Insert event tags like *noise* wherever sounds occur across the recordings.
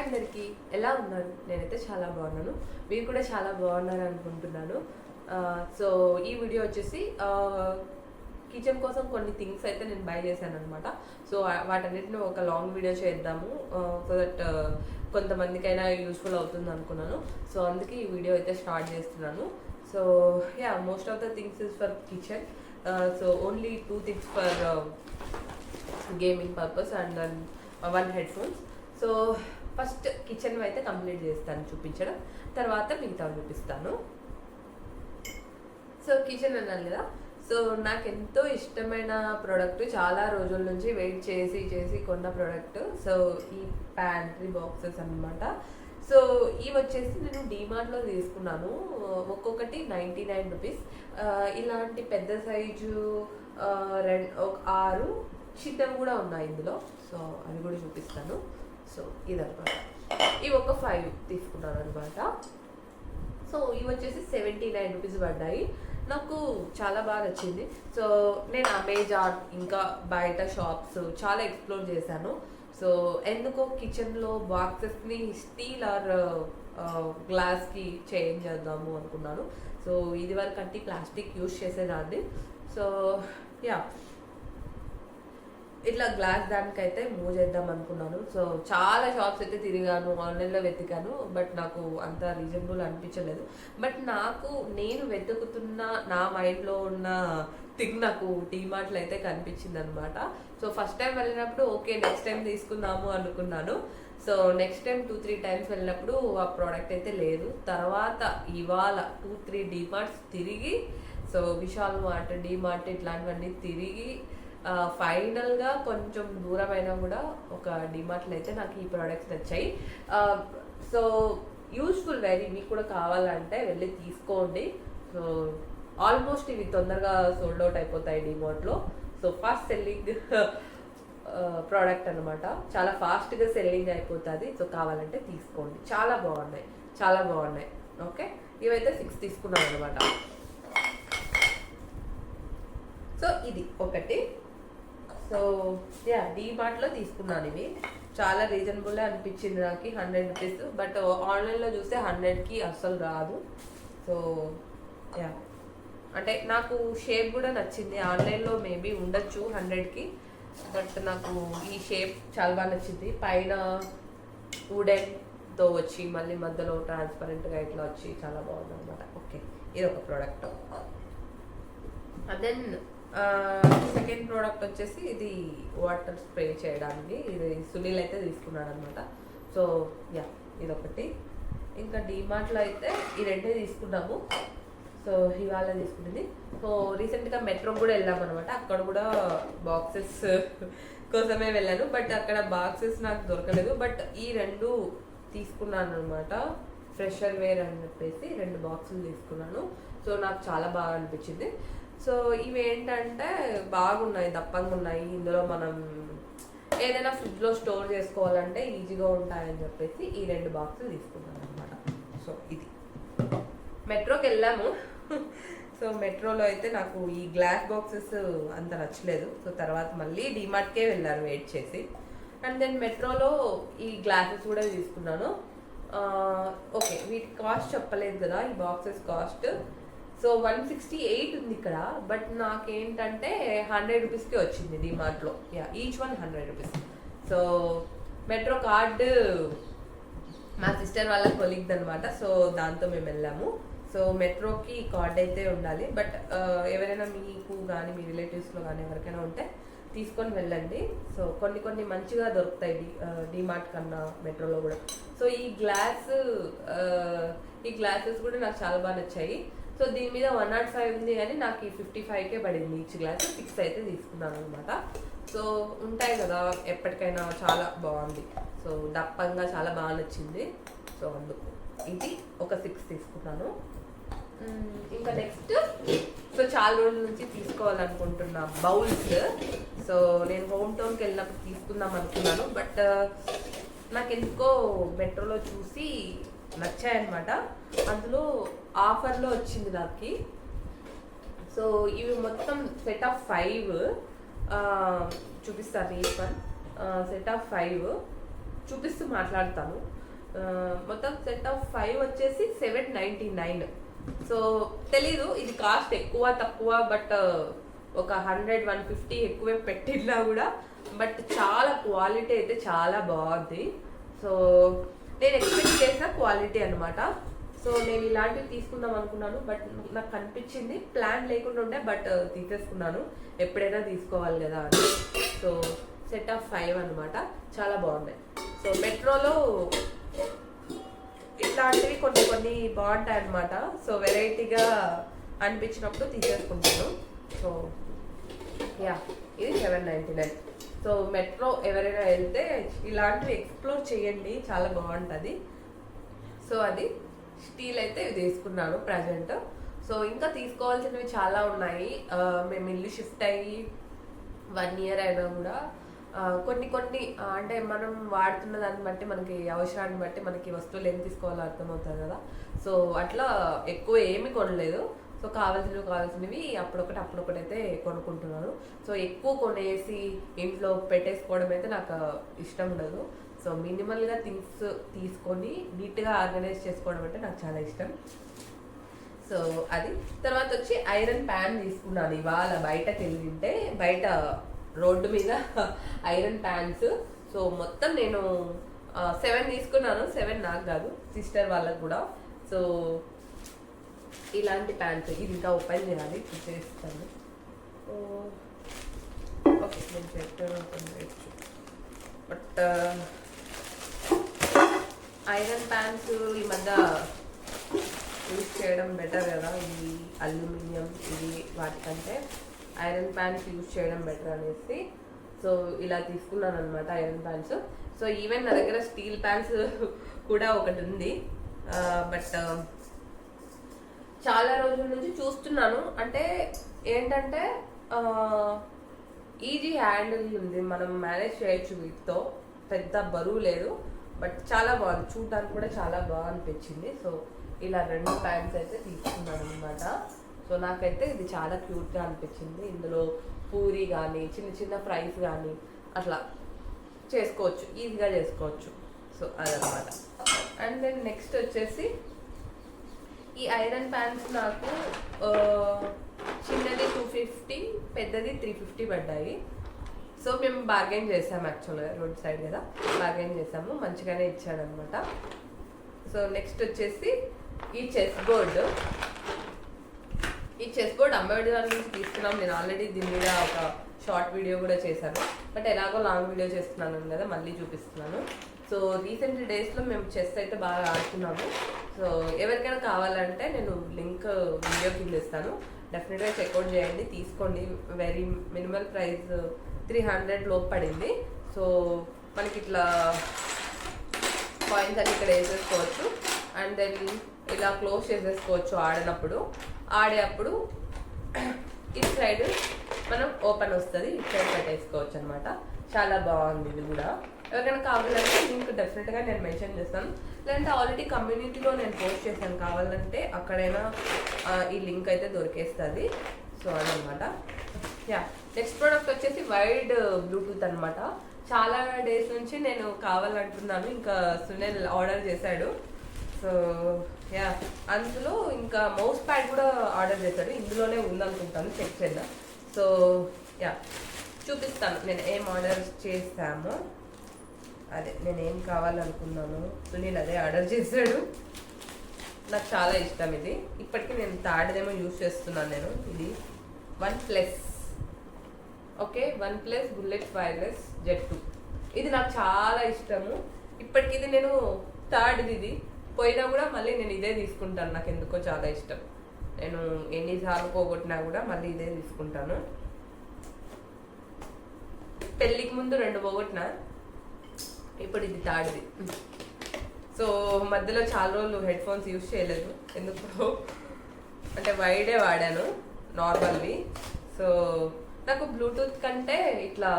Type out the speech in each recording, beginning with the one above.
అందరికీ ఎలా ఉన్నారు? నేనైతే చాలా బాగున్నాను. మీరు కూడా చాలా బాగున్నారు అనుకుంటున్నాను. సో ఈ వీడియో వచ్చేసి కిచెన్ కోసం కొన్ని థింగ్స్ అయితే నేను బై చేశాను అనమాట సో వాటన్నిటిని ఒక లాంగ్ వీడియో చేద్దాము. సో దట్ కొంతమందికైనా యూస్ఫుల్ అవుతుంది అనుకున్నాను. సో అందుకే ఈ వీడియో అయితే స్టార్ట్ చేస్తున్నాను. So ya most of the things is for kitchen so only two things for gaming purpose and one headphones so first kitchen అయితే కంప్లీట్ చేస్తాను చూపించడం. తర్వాత మిగతా చూపిస్తాను. సో కిచెన్ అన్నాను కదా. సో నాకు ఎంతో ఇష్టమైన ప్రోడక్ట్ చాలా రోజుల నుంచి వెయిట్ చేసి చేసి కొన్న ప్రోడక్ట్ సో ఈ ప్యాంట్రీ బాక్సెస్ అన్నమాట. సో ఇవి వచ్చేసి నేను డీమార్ట్లో తీసుకున్నాను. ఒక్కొక్కటి నైంటీ నైన్ రూపీస్ ఇలాంటి పెద్ద సైజు రెండు ఒక ఆరు చిన్నవి కూడా ఉన్నాయి ఇందులో. సో అవి కూడా చూపిస్తాను. సో ఇదనమాట ఇవి ఒక ఫైవ్ తీసుకున్నాను అనమాట సో ఇవి వచ్చేసి సెవెంటీ నైన్ రూపీస్ పడ్డాయి. నాకు చాలా బాగా నచ్చింది. సో నేను అమెజాన్ ఇంకా బయట షాప్స్ చాలా ఎక్స్ప్లోర్ చేశాను. సో ఎందుకో కిచెన్లో బాక్సెస్ని స్టీల్ ఆర్ గ్లాస్కి చేంజ్ చేద్దాము అనుకున్నాను. సో ఇది వరకు అంటే ప్లాస్టిక్ యూస్ చేసేదాన్ని. సో యా ఇట్లా గ్లాస్ దానికైతే మూవ్ చేద్దాం అనుకున్నాను. సో చాలా షాప్స్ అయితే తిరిగాను ఆన్లైన్లో వెతికాను బట్ నాకు అంత రీజనబుల్ అనిపించలేదు. బట్ నాకు నేను వెతుకుతున్న నా మైండ్లో ఉన్న థింగ్ నాకు టీమార్ట్లో అయితే కనిపించింది అనమాట సో ఫస్ట్ టైం వెళ్ళినప్పుడు ఓకే నెక్స్ట్ టైం తీసుకుందాము అనుకున్నాను. So next time two three times వెళ్ళినప్పుడు ఆ ప్రోడక్ట్ అయితే లేదు. తర్వాత ఇవాళ టూ త్రీ డీమార్ట్స్ తిరిగి సో విశాల్ మార్ట్ డీమార్ట్ ఇట్లాంటివన్నీ తిరిగి ఫైనల్గా కొంచెం దూరం అయినా కూడా ఒక డిమార్ట్లో అయితే నాకు ఈ ప్రోడక్ట్స్ నచ్చాయి. సో యూస్ఫుల్ వెరీ మీకు కూడా కావాలంటే వెళ్ళి తీసుకోండి. సో ఆల్మోస్ట్ ఇవి తొందరగా సోల్డ్ అవుట్ అయిపోతాయి డిమార్ట్లో. సో ఫాస్ట్ సెల్లింగ్ ప్రోడక్ట్ అనమాట చాలా ఫాస్ట్గా సెల్లింగ్ అయిపోతుంది. సో కావాలంటే తీసుకోండి. చాలా బాగున్నాయి. చాలా బాగున్నాయి. ఓకే? ఇవైతే సిక్స్ తీసుకున్నాం అనమాట సో ఇది ఒకటి. సో యా డీమార్ట్లో తీసుకున్నాను ఇవి. చాలా రీజనబుల్ అనిపించింది నాకు హండ్రెడ్ రూపీస్ బట్ ఆన్లైన్లో చూస్తే హండ్రెడ్కి అస్సలు రాదు. సో యా అంటే నాకు షేప్ కూడా నచ్చింది. ఆన్లైన్లో మేబీ ఉండొచ్చు హండ్రెడ్కి బట్ నాకు ఈ షేప్ చాలా బాగా నచ్చింది. పైన వుడెన్తో వచ్చి మళ్ళీ మధ్యలో ట్రాన్స్పరెంట్గా ఇట్లా వచ్చి చాలా బాగుంది అనమాట ఓకే ఇది ఒక ప్రోడక్ట్ దెన్ సెకండ్ ప్రోడక్ట్ వచ్చేసి ఇది వాటర్ స్ప్రే చేయడానికి. ఇది సునీల్ అయితే తీసుకున్నాడు అనమాట సో యా ఇదొకటి. ఇంకా డీమార్ట్లో అయితే ఈ రెండే తీసుకున్నాము. సో ఇవాళ తీసుకుంటుంది. సో రీసెంట్గా మెట్రో కూడా వెళ్ళాం అనమాట అక్కడ కూడా బాక్సెస్ *laughs* కోసమే వెళ్ళాను. బట్ అక్కడ బాక్సెస్ నాకు దొరకలేదు. బట్ ఈ రెండు తీసుకున్నాను అనమాట ఫ్రెషర్ వేర్ అని చెప్పేసి రెండు బాక్సులు తీసుకున్నాను. సో నాకు చాలా బాగా అనిపించింది. సో ఇవి ఏంటంటే బాగున్నాయి దప్పంగా ఉన్నాయి ఇందులో మనం ఏదైనా ఫ్రిడ్జ్లో స్టోర్ చేసుకోవాలంటే ఈజీగా ఉంటాయని చెప్పేసి ఈ రెండు బాక్సులు తీసుకున్నాను అనమాట సో ఇది. మెట్రోకి వెళ్ళాము. సో మెట్రోలో అయితే నాకు ఈ గ్లాస్ బాక్సెస్ అంత నచ్చలేదు. సో తర్వాత మళ్ళీ డిమార్ట్కే వెళ్ళాను వెయిట్ చేసి. అండ్ దెన్ మెట్రోలో ఈ గ్లాసెస్ కూడా తీసుకున్నాను. ఓకే వీటి కాస్ట్ చెప్పలేదు కదా. ఈ boxes cost so one sixty eight ఉంది ఇక్కడ బట్ నాకేంటంటే హండ్రెడ్ రూపీస్కి వచ్చింది డిమార్ట్లో ya each one hundred rupees. So metro card మా సిస్టర్ వాళ్ళ కొలీగ్ది అనమాట సో దాంతో మేము వెళ్ళాము. సో మెట్రోకి కార్డ్ అయితే ఉండాలి. బట్ ఎవరైనా మీకు కానీ మీ రిలేటివ్స్లో కానీ ఎవరికైనా ఉంటే తీసుకొని వెళ్ళండి. సో కొన్ని కొన్ని మంచిగా దొరుకుతాయి డి డిమార్ట్ కన్నా మెట్రోలో కూడా. సో ఈ గ్లాస్ ఈ గ్లాసెస్ కూడా నాకు చాలా బాగా నచ్చాయి. సో దీని మీద వన్ నాట్ ఫైవ్ ఉంది కానీ నాకు ఈ ఫిఫ్టీ ఫైవ్కే పడింది ఈచ్ గ్లాస్. సిక్స్ అయితే తీసుకున్నాను అనమాట సో ఉంటాయి కదా ఎప్పటికైనా చాలా బాగుంది. సో దప్పంగా చాలా బాగా నచ్చింది. సో అందుకు ఇది ఒక సిక్స్ తీసుకున్నాను. ఇంకా నెక్స్ట్ సో చాలా రోజుల నుంచి తీసుకోవాలనుకుంటున్నా బౌల్స్. సో నేను హోమ్ టౌన్కి వెళ్ళినప్పుడు తీసుకుందాం అనుకున్నాను. బట్ నాకు ఎందుకో మెట్రోలో చూసి నచ్చాయన్నమాట. అందులో ఆఫర్లో వచ్చింది నాకు. సో ఇవి మొత్తం సెట్ ఆఫ్ ఫైవ్. చూపిస్తాను ఈ వన్ సెట్ ఆఫ్ ఫైవ్. చూపిస్తూ మాట్లాడతాను. మొత్తం సెట్ ఆఫ్ ఫైవ్ వచ్చేసి సెవెన్ నైంటీ నైన్. సో తెలీదు ఇది కాస్ట్ ఎక్కువ తక్కువ బట్ ఒక హండ్రెడ్ వన్ ఫిఫ్టీ ఎక్కువే పెట్టినా కూడా బట్ చాలా క్వాలిటీ అయితే చాలా బాగుంది. సో నేను ఎక్స్పెక్ట్ చేసిన క్వాలిటీ అనమాట సో నేను ఇలాంటివి తీసుకుందాం అనుకున్నాను బట్ నాకు కనిపించింది ప్లాన్ లేకుండా ఉండే బట్ uh, తీసేసుకున్నాను. ఎప్పుడైనా తీసుకోవాలి కదా అని. సో సెట్ ఆఫ్ ఫైవ్ అన్నమాట. చాలా బాగున్నాయి. సో మెట్రోలో ఇట్లాంటివి కొన్ని కొన్ని బాగుంటాయి అన్నమాట సో వెరైటీగా అనిపించినప్పుడు తీసేసుకుంటాను. సో యా ఇది seven ninety nine so metro ఎవరైనా వెళ్తే ఇలాంటివి ఎక్స్ప్లోర్ చేయండి చాలా బాగుంటుంది. సో అది స్టీల్ అయితే ఇవి తీసుకున్నాను ప్రజెంట్. సో ఇంకా తీసుకోవాల్సినవి చాలా ఉన్నాయి. మేము ఇల్లు షిఫ్ట్ అయ్యి వన్ ఇయర్ అయినా కూడా కొన్ని కొన్ని అంటే మనం వాడుతున్న దాన్ని బట్టి మనకి అవసరాన్ని బట్టి మనకి వస్తువులు ఏం తీసుకోవాలో అర్థమవుతుంది కదా. సో అట్లా ఎక్కువ ఏమి కొనలేదు. సో కావాల్సినవి కావాల్సినవి అప్పుడొకటి అప్పుడొకటి అయితే కొనుక్కుంటున్నాను సో ఎక్కువ కొనేసి ఇంట్లో పెట్టేసుకోవడం అయితే నాకు ఇష్టం ఉండదు. సో మినిమల్గా థింగ్స్ తీసుకొని నీట్గా ఆర్గనైజ్ చేసుకోవడం అంటే నాకు చాలా ఇష్టం. సో అది. తర్వాత వచ్చి ఐరన్ ప్యాన్ తీసుకున్నాను ఇవాళ బయటకు వెళ్ళింటే బయట రోడ్డు మీద ఐరన్ ప్యాన్స్. సో మొత్తం నేను సెవెన్ తీసుకున్నాను. సెవెన్ నాకు కాదు సిస్టర్ వాళ్ళకు కూడా. సో ఇలాంటి ప్యాంట్ ఇది ఇంకా ఓపెన్ చేయాలి ఇప్పుడు చేస్తాను. ఓకే నేను చెప్పాను ఓపెన్ చేయొచ్చు. బట్ ఐరన్ ప్యాన్స్ ఈ మధ్య యూజ్ చేయడం బెటర్ కదా ఈ అల్యూమినియం ఇది వాటికంటే. ఐరన్ ప్యాన్స్ యూజ్ చేయడం బెటర్ అనేసి. సో ఇలా తీసుకున్నాను అనమాట ఐరన్ ప్యాన్స్ సో ఈవెన్ నా దగ్గర స్టీల్ ప్యాన్స్ *laughs* కూడా ఒకటి ఉంది. బట్ చాలా రోజుల నుంచి చూస్తున్నాను. అంటే ఏంటంటే ఈజీ హ్యాండిల్ ఉంది. మనం మేనేజ్ చేయొచ్చు వీటితో. పెద్ద బరువు లేదు. బట్ చాలా బాగుంది. చూడడానికి కూడా చాలా బాగా అనిపించింది సో ఇలా రెండు ప్యాంట్స్ అయితే తీసుకున్నాను అనమాట సో నాకైతే ఇది చాలా క్యూట్గా అనిపించింది. ఇందులో పూరి కానీ చిన్న చిన్న ఫ్రైస్ కానీ అట్లా చేసుకోవచ్చు. ఈజీగా చేసుకోవచ్చు. సో అదనమాట అండ్ దెన్ నెక్స్ట్ వచ్చేసి ఈ ఐరన్ ప్యాన్స్ నాకు చిన్నది టూ ఫిఫ్టీ పెద్దది త్రీ ఫిఫ్టీ పడ్డాయి. సో మేము బార్గెన్ చేసాము యాక్చువల్గా రోడ్ సైడ్ కదా బార్గెన్ చేసాము మంచిగానే ఇచ్చాడనమాట సో నెక్స్ట్ వచ్చేసి ఈ చెస్ బోర్డు ఈ చెస్ బోర్డ్ అంబేద్కర్ నుంచి తీసుకున్నాం. నేను ఆల్రెడీ దీని మీద ఒక షార్ట్ వీడియో కూడా చేశాను. బట్ ఎలాగో లాంగ్ వీడియో చేస్తున్నాను కదా మళ్ళీ చూపిస్తున్నాను. సో రీసెంట్ డేస్లో మేము చెస్ అయితే బాగా ఆడుతున్నాము. సో ఎవరికైనా కావాలంటే నేను లింక్ వీడియో కింద ఇస్తాను. డెఫినెట్గా చెక్అవుట్ చేయండి. తీసుకోండి. Very minimal price three hundred లోపు పడింది. సో మనకి ఇట్లా కాయిన్స్ అన్ని ఇక్కడ వేసేసుకోవచ్చు. అండ్ దెన్ ఇలా క్లోజ్ చేసేసుకోవచ్చు ఆడినప్పుడు. ఆడేటప్పుడు ఇటు సైడ్ మనం ఓపెన్ వస్తుంది. ఇటు సైడ్ పెట్టేసుకోవచ్చు అనమాట చాలా బాగుంది ఇది కూడా. ఎవరికైనా కావాలంటే లింక్ డెఫినెట్గా నేను మెన్షన్ చేస్తాను. లేదంటే ఆల్రెడీ కమ్యూనిటీలో నేను పోస్ట్ చేశాను. కావాలంటే అక్కడైనా ఈ లింక్ అయితే దొరికేస్తుంది. సో అదనమాట. యా నెక్స్ట్ ప్రోడక్ట్ వచ్చేసి వైడ్ బ్లూటూత్ అనమాట చాలా డేస్ నుంచి నేను కావాలంటున్నాను. ఇంకా సునీల్ ఆర్డర్ చేశాడు. సో యా అందులో ఇంకా మౌస్ ప్యాడ్ కూడా ఆర్డర్ చేశాడు. ఇందులోనే ఉందనుకుంటాను. చెక్ చేద్దాం. సో యా చూపిస్తాను. నేను ఏం ఆర్డర్ చేశామో. అదే నేనేం కావాలనుకున్నాను సునీల్ అదే ఆర్డర్ చేశాడు. నాకు చాలా ఇష్టం ఇది. ఇప్పటికీ నేను థర్డ్దేమో యూస్ చేస్తున్నాను నేను. ఇది OnePlus. Okay OnePlus bullet wireless jet two. ఇది నాకు చాలా ఇష్టము. ఇప్పటికి ఇది నేను థర్డ్ది ఇది. పోయినా కూడా మళ్ళీ నేను ఇదే తీసుకుంటాను. నాకు ఎందుకో చాలా ఇష్టం. నేను ఎన్నిసార్లు పోగొట్టినా కూడా మళ్ళీ ఇదే తీసుకుంటాను. పెళ్ళికి ముందు రెండు పోగొట్టినా. ఇప్పుడు ఇది థర్డ్ది సో మధ్యలో చాలా రోజులు హెడ్ ఫోన్స్ యూజ్ చేయలేదు. ఎందుకు? అంటే వైడే వాడాను నార్మల్వి. సో నాకు బ్లూటూత్ కంటే ఇట్లా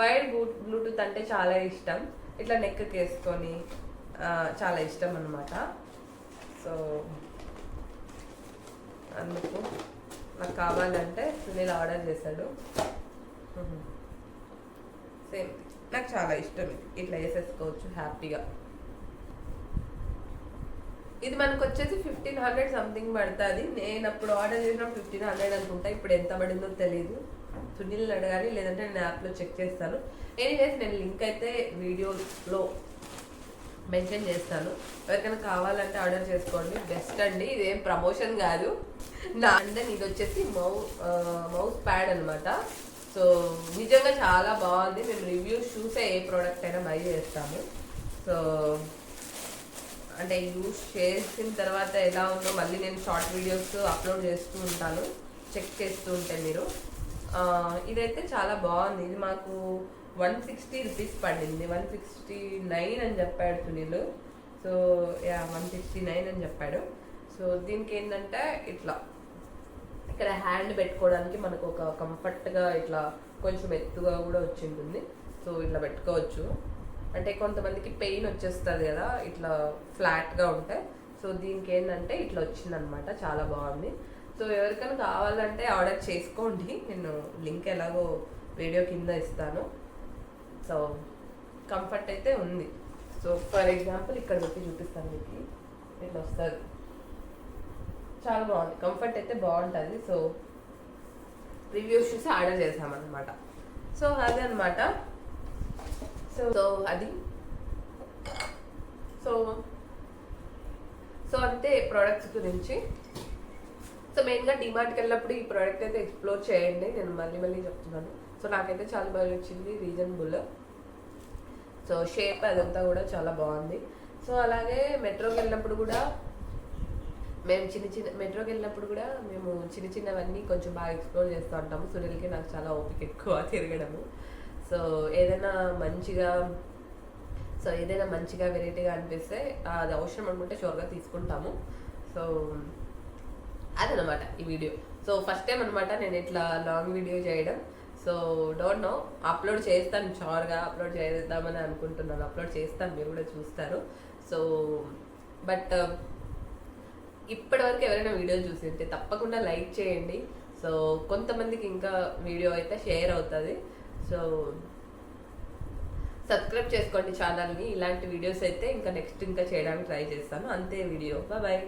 వైడ్ బ్లూటూత్ అంటే చాలా ఇష్టం. ఇట్లా నెక్కి వేసుకొని చాలా ఇష్టం అనమాట సో అందుకు నాకు కావాలంటే సునీల్ ఆర్డర్ చేశాడు. సేమ్. నాకు చాలా ఇష్టం ఇది. ఇట్లా వేసేసుకోవచ్చు హ్యాపీగా. ఇది మనకు వచ్చేసి ఫిఫ్టీన్ హండ్రెడ్ సంథింగ్ పడుతుంది. నేను అప్పుడు ఆర్డర్ చేసిన ఫిఫ్టీన్ హండ్రెడ్ అనుకుంటా. ఇప్పుడు ఎంత పడిందో తెలియదు సునీల్ అడగాలి లేదంటే నేను యాప్లో చెక్ చేస్తాను. ఎనీవేస్ నేను లింక్ అయితే వీడియోలో మెన్షన్ చేస్తాను. ఎవరికైనా కావాలంటే ఆర్డర్ చేసుకోండి. బెస్ట్ అండి. ఇదేం ప్రమోషన్ కాదు. నా అంటే ఇది వచ్చేసి మౌ మౌస్ ప్యాడ్ అన్నమాట. సో నిజంగా చాలా బాగుంది. మేము రివ్యూస్ చూసే ఏ ప్రోడక్ట్ అయినా బై చేస్తాము. సో అంటే యూస్ చేసిన తర్వాత ఎలా ఉందో మళ్ళీ నేను షార్ట్ వీడియోస్ అప్లోడ్ చేస్తూ ఉంటాను. చెక్ చేస్తూ ఉంటే మీరు. ఇదైతే చాలా బాగుంది. ఇది మాకు వన్ సిక్స్టీ రూపీస్ పడింది. వన్ సిక్స్టీ నైన్ అని చెప్పాడు Sunil. So ya one sixty nine అని చెప్పాడు. సో దీనికి ఏంటంటే ఇట్లా. ఇక్కడ హ్యాండ్ పెట్టుకోవడానికి మనకు ఒక కంఫర్ట్గా ఇట్లా కొంచెం ఎత్తుగా కూడా వచ్చింటుంది. సో ఇట్లా పెట్టుకోవచ్చు. అంటే కొంతమందికి పెయిన్ వచ్చేస్తుంది కదా ఇట్లా ఫ్లాట్గా ఉంటే. సో దీనికి ఏంటంటే ఇట్లా వచ్చిందనమాట చాలా బాగుంది. సో ఎవరికైనా కావాలంటే ఆర్డర్ చేసుకోండి. నేను లింక్ ఎలాగో వీడియో కింద ఇస్తాను. సో కంఫర్ట్ అయితే ఉంది. సో ఫర్ ఎగ్జాంపుల్ ఇక్కడ పెట్టి చూపిస్తాను మీకు. ఇట్లా వస్తుంది. చాలా బాగుంది. కంఫర్ట్ అయితే బాగుంటుంది. సో రివ్యూస్ చూసి ఆర్డర్ చేసామన్నమాట. సో అదే అనమాట సో సో అది. సో సో అంతే ప్రోడక్ట్స్ గురించి. సో మెయిన్గా డిమార్ట్కి వెళ్ళినప్పుడు ఈ ప్రోడక్ట్ అయితే ఎక్స్ప్లోర్ చేయండి. నేను మళ్ళీ మళ్ళీ చెప్తున్నాను. సో నాకైతే చాలా బాగా వచ్చింది రీజనబుల్ సో షేప్ అదంతా కూడా చాలా బాగుంది. సో అలాగే మెట్రోకి వెళ్ళినప్పుడు కూడా మేము చిన్న చిన్న మెట్రోకి వెళ్ళినప్పుడు కూడా మేము చిన్న చిన్నవన్నీ కొంచెం బాగా ఎక్స్ప్లోర్ చేస్తూ ఉంటాము. సునీల్కి నాకు చాలా ఓపిక ఎక్కువ తిరగడము. సో ఏదైనా మంచిగా సో ఏదైనా మంచిగా వెరైటీగా అనిపిస్తే అది అవసరం అనుకుంటే షూర్గా తీసుకుంటాము. సో అదనమాట ఈ వీడియో సో ఫస్ట్ టైం అనమాట నేను ఇట్లా లాంగ్ వీడియో చేయడం. సో డోంట్ నో అప్లోడ్ చేస్తాను షోర్గా అప్లోడ్ చేద్దామని అనుకుంటున్నాను. అప్లోడ్ చేస్తాను మీరు కూడా చూస్తారు. సో బట్ ఇప్పటి వరకు ఎవరైనా వీడియో చూసి ఉంటే తప్పకుండా లైక్ చేయండి. సో కొంతమందికి ఇంకా వీడియో అయితే షేర్ అవుతుంది. సో సబ్స్క్రైబ్ చేసుకోండి ఛానల్ని. ఇలాంటి వీడియోస్ అయితే ఇంకా నెక్స్ట్ ఇంకా చేయడానికి ట్రై చేస్తాను. అంతే వీడియో. బాయ్.